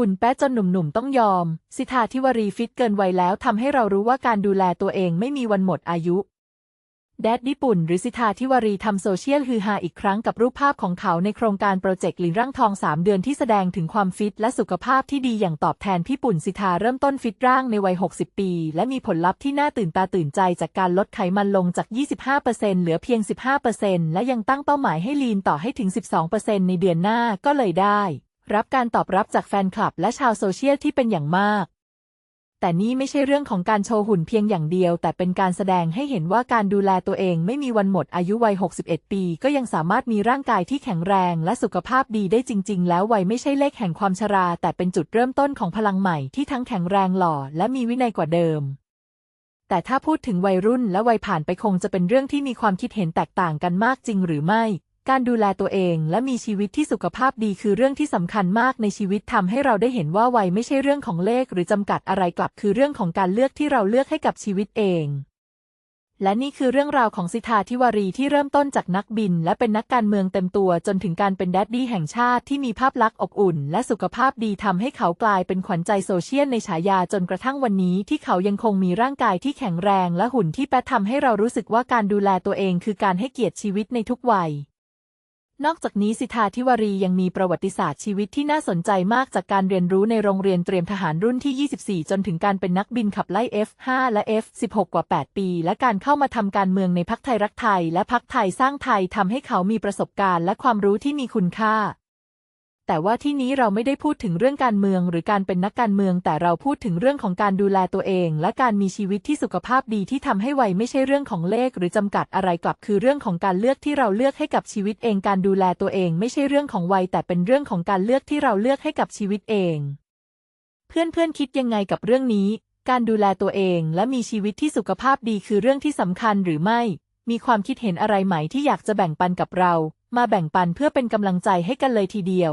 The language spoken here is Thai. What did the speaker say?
หุ่นแป๊ะจนหนุ่มๆต้องยอม สิทธาทิวารีฟิตเกินวัยแล้วทำให้เรารู้ว่าการดูแลตัวเองไม่มีวันหมดอายุแดดญี่ปุ่นหรือสิทธาทิวารีทำโซเชียลฮือฮาอีกครั้งกับรูปภาพของเขาในโครงการโปรเจกต์ลินร่างทอง 3 เดือนที่แสดงถึงความฟิตและสุขภาพที่ดีอย่างตอบแทนพี่ปุ่นสิทธาเริ่มต้นฟิตร่างในวัย 60 ปี และมีผลลัพธ์ที่น่าตื่นตาตื่นใจจากการลดไขมันลงจาก 25%เหลือเพียง 15%และยังตั้งเป้าหมายให้ลีนต่อให้ถึง 12%ในเดือนหน้าก็เลยได้ รับการตอบรับจากแฟนคลับและชาวโซเชียลที่เป็นอย่างมาก แต่นี่ไม่ใช่เรื่องของการโชว์หุ่นเพียงอย่างเดียว แต่เป็นการแสดงให้เห็นว่าการดูแลตัวเองไม่มีวันหมดอายุวัย 61 ปี ก็ยังสามารถมีร่างกายที่แข็งแรงและสุขภาพดีได้จริง ๆ แล้ววัยไม่ใช่เลขแห่งความชรา แต่เป็นจุดเริ่มต้นของพลังใหม่ที่ทั้งแข็งแรงหล่อและมีวินัยกว่าเดิมแต่ถ้าพูดถึงวัยรุ่นและวัยผ่านไปคงจะเป็นเรื่องที่มีความคิดเห็นแตกต่างกันมากจริงหรือไม่ การดูแลตัวเองและมีชีวิตที่สุขภาพดีคือเรื่องที่สำคัญมากในชีวิตทำให้เราได้เห็นว่าวัยไม่ใช่เรื่องของเลข หรือจำกัดอะไรกลับคือเรื่องของการเลือกที่เราเลือกให้กับชีวิตเอง และนี่คือเรื่องราวของสิทธาทิวารีที่เริ่มต้นจากนักบิน และเป็นนักการเมืองเต็มตัวจนถึงการเป็นแดดดี้แห่งชาติที่มีภาพลักษณ์อบอุ่น และสุขภาพดีทำให้เขากลายเป็นขวัญใจโซเชียลในฉายาจนกระทั่งวันนี้ที่เขายังคงมีร่างกายที่แข็งแรง และหุ่นที่แปะทำให้เรารู้สึกว่าการดูแลตัวเอง คือการให้เกียรติชีวิตในทุกวัย นอกจากนี้สิทธาธิวารียังมีประวัติศาสตร์ชีวิตที่น่าสนใจมากจากการเรียนรู้ในโรงเรียนเตรียมทหารรุ่นที่ 24 จนถึงการเป็นนักบินขับไล่ F5 และ F16 กว่า 8 ปี และการเข้ามาทำการเมืองในพักไทยรักไทย และพักไทยสร้างไทยทำให้เขามีประสบการณ์และความรู้ที่มีคุณค่า แต่ว่าที่นี้เราไม่ได้พูดถึงเรื่องการเมืองหรือการเป็นนักการเมือง แต่เราพูดถึงเรื่องของการดูแลตัวเอง และการมีชีวิตที่สุขภาพดีที่ทำให้วัยไม่ใช่เรื่องของเลข หรือจำกัดอะไรกลับ คือเรื่องของการเลือกที่เราเลือกให้กับชีวิตเอง การดูแลตัวเอง ไม่ใช่เรื่องของวัย แต่เป็นเรื่องของการเลือกที่เราเลือกให้กับชีวิตเอง เพื่อนๆคิดยังไงกับเรื่องนี้ การดูแลตัวเองและมีชีวิตที่สุขภาพดีคือเรื่องที่สำคัญหรือไม่ มีความคิดเห็นอะไรไหมที่อยากจะแบ่งปันกับเรา มาแบ่งปันเพื่อเป็นกำลังใจให้กันเลยทีเดียว